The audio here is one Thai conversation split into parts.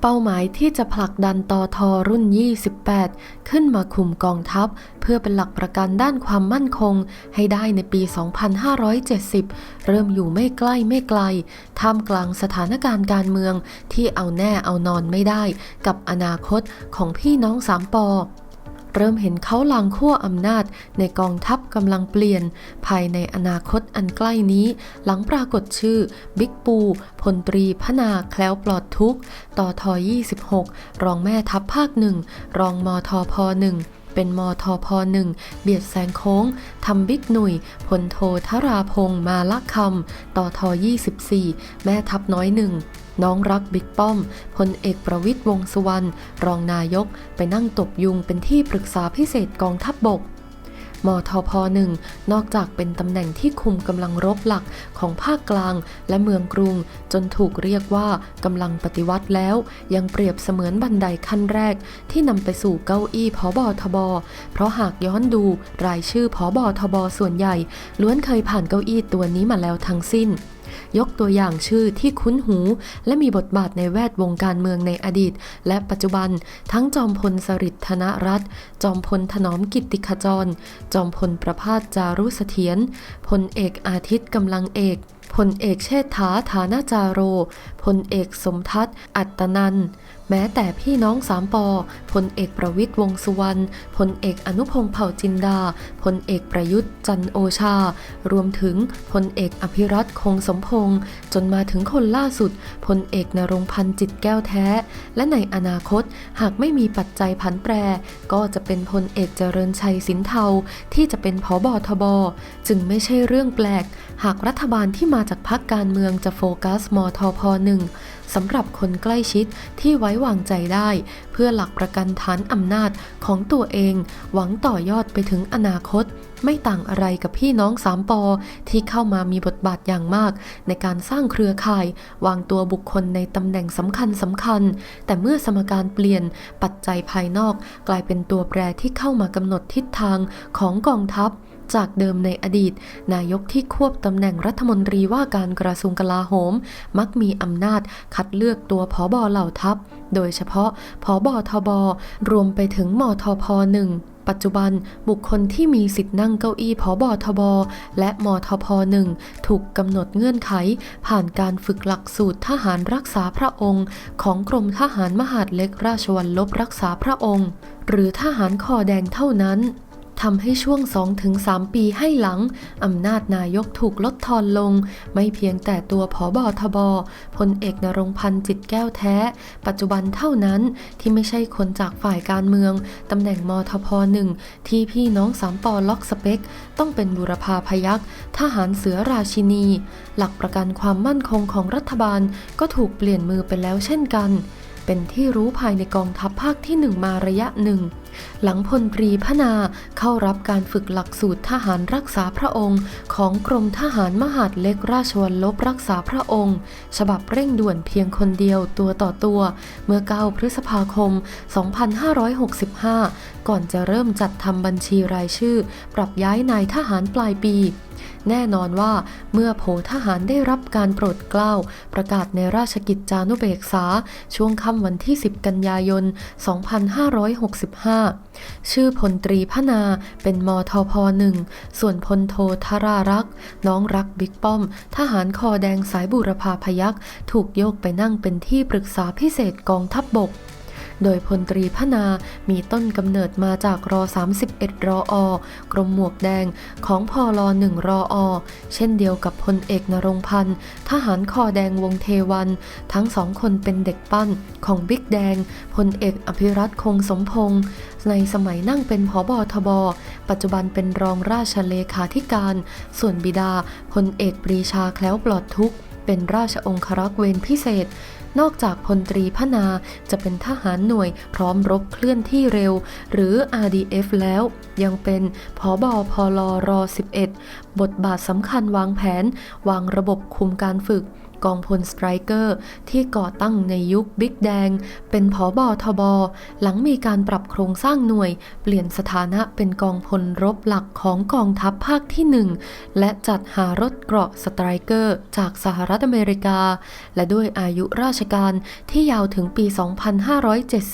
เป้าหมายที่จะผลักดันตอทอรุ่น 28 ขึ้นมาคุมกองทัพ เพื่อเป็นหลักประกันด้านความมั่นคง ให้ได้ในปี 2570 เริ่มอยู่ไม่ใกล้ไม่ไกล ท่ามกลางสถานการณ์การเมืองที่เอาแน่เอานอนไม่ได้ กับอนาคตของพี่น้องสามปอ เริ่มเห็นเขาลางขั้วอำนาจในกองทัพกำลังเปลี่ยน ภายในอนาคตอันใกล้นี้ หลังปรากฏชื่อ บิ๊กปู พลตรีพนาแคล้วปลอดทุกต่อทอ26 รองแม่ทัพภาคหนึ่ง รองมทพหนึ่งเป็นมทพหนึ่งเบียดแสงโค้งทำบิ๊กหนุ่ยพลโทธราพงษ์มาละคำต่อทอ24 แม่ทัพน้อยหนึ่ง น้องรักบิ๊กป้อมพลเอกประวิตยวงสุวรรณรองนายกไปนั่งตบยุงเป็นที่ปรึกษาพิเศษกองทัพบบกมทพหนึ่งนอกจากเป็นตำแหน่งที่คุมกำลังรบหลักของภาคกลางและเมืองกรุง จนถูกเรียกว่ากำลังปฏิวัติแล้ว ยังเปรียบเสมือนบันไดขั้นแรก ที่นำไปสู่เก้าอี้พอบอทบ เพราะหากย้อนดูรายชื่อพอบอทบส่วนใหญ่ ล้วนเคยผ่านเก้าอี้ตัวนี้มาแล้วทั้งสิ้น ยกตัวอย่างชื่อที่คุ้นหู และมีบทบาทในแวดวงการเมืองในอดีต และปัจจุบัน ทั้งจอมพลสฤษดิ์ธนรัตน์จอมพลถนอมกิตติขจร จอมพลประพาสจารุเสถียรพลเอกอาทิตย์กำลังเอกพลเอกเชษฐาฐานาจาโรพลเอกสมทัศน์อัตนันท์ แม้แต่พี่น้องสามปอพลเอกประวิตยวงสุวรรณพลเอกอนุพงษ์เผ่าจินดาพลเอกประยุทธ์จันโอชา รวมถึงพลเอกอภิรัตคงสมพงษ์จนมาถึงคนล่าสุดพลเอกนรงพันธ์จิตแก้วแท้ และในอนาคตหากไม่มีปัจจัยผันแปร ก็จะเป็นพลเอกเจริญชัยสินเทาที่จะเป็นผอบอทบจึงไม่ใช่เรื่องแปลก หากรัฐบาลที่มาจากพรรคการเมืองจะโฟกัสมทพหนึ่งสำหรับคนใกล้ชิดที่ไว้วางใจได้ เพื่อหลักประกันฐานอำนาจของตัวเอง หวังต่อยอดไปถึงอนาคต ไม่ต่างอะไรกับพี่น้องสามปอที่เข้ามามีบทบาทอย่างมาก ในการสร้างเครือข่าย วางตัวบุคคลในตำแหน่งสำคัญสำคัญ แต่เมื่อสมการเปลี่ยนปัจจัยภายนอก กลายเป็นตัวแปรที่เข้ามากำหนดทิศทางของกองทัพ จากเดิมในอดีต นายกที่ควบตำแหน่งรัฐมนตรีว่าการกระทรวงกลาโหม มักมีอำนาจคัดเลือกตัวผอบอเหล่าทัพ โดยเฉพาะผอบอทบรวมไปถึงมทพหนึ่งปัจจุบันบุคคลที่มีสิทธินั่งเก้าอี้ผอบอทบ และมทพหนึ่งถูกกำหนดเงื่อนไข ผ่านการฝึกหลักสูตรทหารรักษาพระองค์ ของกรมทหารมหาดเล็กราชวัลลบรักษาพระองค์ หรือทหารคอแดงเท่านั้น ทำให้ช่วง 2-3 ปีให้หลัง อำนาจนายกถูกลดทอนลง ไม่เพียงแต่ตัวผอบอทบพลเอกนรงพันธ์จิตแก้วแท้ ปัจจุบันเท่านั้นที่ไม่ใช่คนจากฝ่ายการเมืองตำแหน่งมทพหนึ่งที่พี่น้องสามปอล็อกสเปคต้องเป็นบุรพาพยักษ์ทหารเสือราชินี หลักประกันความมั่นคงของรัฐบาลก็ถูกเปลี่ยนมือไปแล้วเช่นกัน เป็นที่รู้ภายในกองทัพภาคที่หนึ่งมาระยะหนึ่ง หลังพลตรีพนาเข้ารับการฝึกหลักสูตรทหารรักษาพระองค์ ของกรมทหารมหาดเล็กราชวัลลบรักษาพระองค์ ฉบับเร่งด่วนเพียงคนเดียวตัวต่อตัว เมื่อ 9 พฤษภาคม 2565 ก่อนจะเริ่มจัดทำบัญชีรายชื่อ ปรับย้ายนายทหารปลายปีแน่นอนว่าเมื่อโผทหารได้รับการโปรดเกล้า ประกาศในราชกิจจานุเบกษา ช่วงค่ำวันที่ 10 กันยายน 2565ชื่อพลตรีพนาเป็นมทพหนึ่ง ส่วนพลโทธารารักษ์ น้องรักบิ๊กป้อม ทหารคอแดงสายบุรพาพยักษ์ถูกโยกไปนั่งเป็นที่ปรึกษาพิเศษกองทัพบบกโดยพลตรีพนา มีต้นกำเนิดมาจากรอ 31 รออ กรมหมวกแดงของพอลอ1รออ เช่นเดียวกับพลเอกนรงพันธ์ ทหารคอแดงวงเทวัน ทั้งสองคนเป็นเด็กปั้นของบิ๊กแดง พลเอกอภิรัตคงสมพงษ์ ในสมัยนั่งเป็นผอบอทบ ปัจจุบันเป็นรองราชเลขาธิการ ส่วนบิดาพลเอกปรีชาแคล้วปลอดทุกข์ เป็นราชองครักษ์เวรพิเศษ นอกจากพลตรีพนาจะเป็นทหารหน่วยพร้อมรบเคลื่อนที่เร็ว หรือ RDF แล้ว ยังเป็นผอบอพลร11 บทบาทสำคัญวางแผน วางระบบคุมการฝึก กองพลสไตรเกอร์ที่ก่อตั้งในยุคบิ๊กแดง เป็นผอบอทบหลังมีการปรับโครงสร้างหน่วย เปลี่ยนสถานะเป็นกองพลรบหลักของกองทัพภาคที่ 1 และจัดหารถเกราะสไตรเกอร์จากสหรัฐอเมริกา และด้วยอายุราชการที่ยาวถึงปี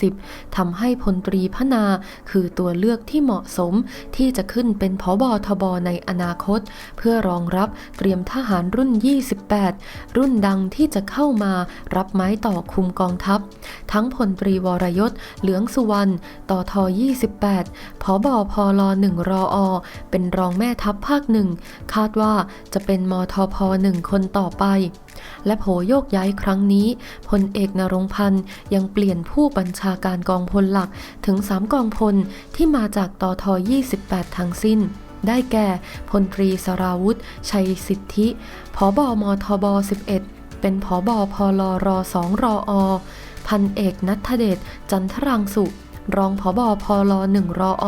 2570 ทำให้พลตรีพนา คือตัวเลือกที่เหมาะสมที่จะขึ้นเป็นผอบอทบในอนาคต เพื่อรองรับเตรียมทหารรุ่น 28 รุ่นดังที่จะเข้ามารับไม้ต่อคุมกองทัพ ทั้งพลตรีวรยศ เหลืองสุวรรณต่อท28ผอบอพล1รออ เป็นรองแม่ทัพภาคหนึ่ง คาดว่าจะเป็นมทพหนึ่งคนต่อไป และโผโยกย้ายครั้งนี้พลเอกนรงพันธ์ยังเปลี่ยนผู้บัญชาการกองพลหลักถึง 3 กองพลที่มาจากตท28 ทั้งสิ้น ได้แก่พลตรีสราวุธ ชัยสิทธิผอบอมทบ 11 เป็นผอบอพลรอ2รออพันเอกนัทเดช จันทรังสุรองผอบอพล1รออ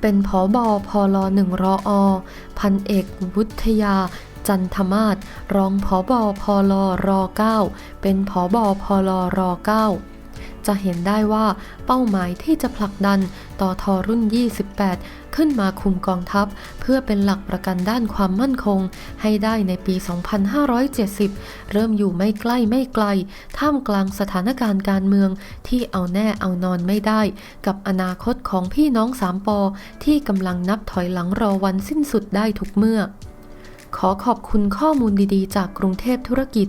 เป็นผอบอพล1รออ พันเอกวุฒยา จันทมาศรองผอบอพลร9เป็นผอบอพลร9 จะเห็นได้ว่าเป้าหมายที่จะผลักดันต่อทอรุ่น 28 ขึ้นมาคุมกองทัพ เพื่อเป็นหลักประกันด้านความมั่นคง ให้ได้ในปี 2570 เริ่มอยู่ไม่ใกล้ไม่ไกล ท่ามกลางสถานการณ์การเมืองที่เอาแน่เอานอนไม่ได้ กับอนาคตของพี่น้องสามปอที่กำลังนับถอยหลังรอวันสิ้นสุดได้ทุกเมื่อ ขอขอบคุณข้อมูลดีๆ จากกรุงเทพธุรกิจ